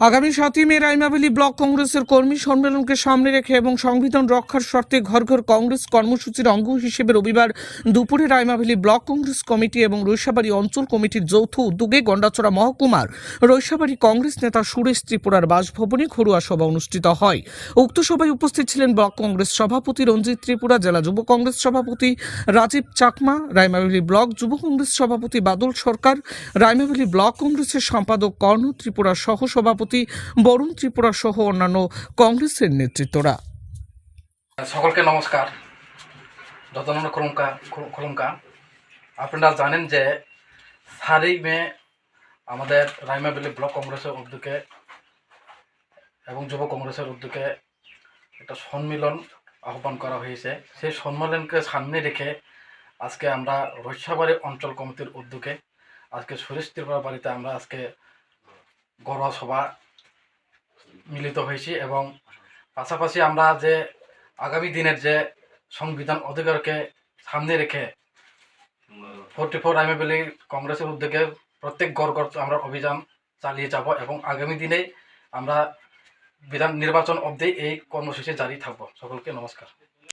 আগামী সাতই মে রাইমাবেলি ব্লক কংগ্রেসের কর্মী সম্মেলনকে সামনে রেখে এবং সংবিধান রক্ষার স্বার্থে ঘর ঘর কংগ্রেস কর্মসূচির অঙ্গ হিসেবে রবিবার দুপুরে রাইমাবেলি ব্লক কংগ্রেস কমিটি এবং রৈশাবাড়ি অঞ্চল কমিটির যৌথ উদ্যোগে গন্ডাচড়া মহকুমার রৈশাবাড়ি কংগ্রেস নেতা সুরেশ ত্রিপুরার বাসভবনে ঘরোয়া সভা অনুষ্ঠিত হয়। উক্ত সভায় উপস্থিত ছিলেন ব্লক কংগ্রেস সভাপতি রঞ্জিত ত্রিপুরা, জেলা যুব কংগ্রেস সভাপতি রাজীব চাকমা রাইমাবেলি ব্লক যুব কংগ্রেস সভাপতি বাদল সরকার রাইমাবেলি ব্লক কংগ্রেসের সম্পাদক কর্ণ ত্রিপুরা সহ সভাপতি বরুণ ত্রিপুরা সহ অন্যান্য কংগ্রেসের নেতৃত্বরা। সকলকে নমস্কার। যতন খুলুমকা খুলুমকা, আপনারা জানেন যে সাতই মে আমাদের রাইমাবেলি ব্লক কংগ্রেসের উদ্যোগে এবং যুব কংগ্রেসের উদ্যোগে একটা সম্মিলন আহ্বান করা হয়েছে। সেই সম্মেলনকে সামনে রেখে আজকে আমরা রৈশাবাড়ি অঞ্চল কমিটির উদ্যোগে, আজকে সুরেশ ত্রিপুরা বাড়িতে আমরা আজকে ঘরোয়া সভা মিলিত হয়েছি এবং পাশাপাশি আমরা যে আগামী দিনের যে সংবিধান অধিকারকে সামনে রেখে ফোর্টি ফোর আইমেবেলি কংগ্রেসের উদ্যোগে প্রত্যেক গড় গড় আমরা অভিযান চালিয়ে যাব এবং আগামী দিনে আমরা বিধান নির্বাচন অবধি এই কর্মসূচি জারি থাকব। সকলকে নমস্কার।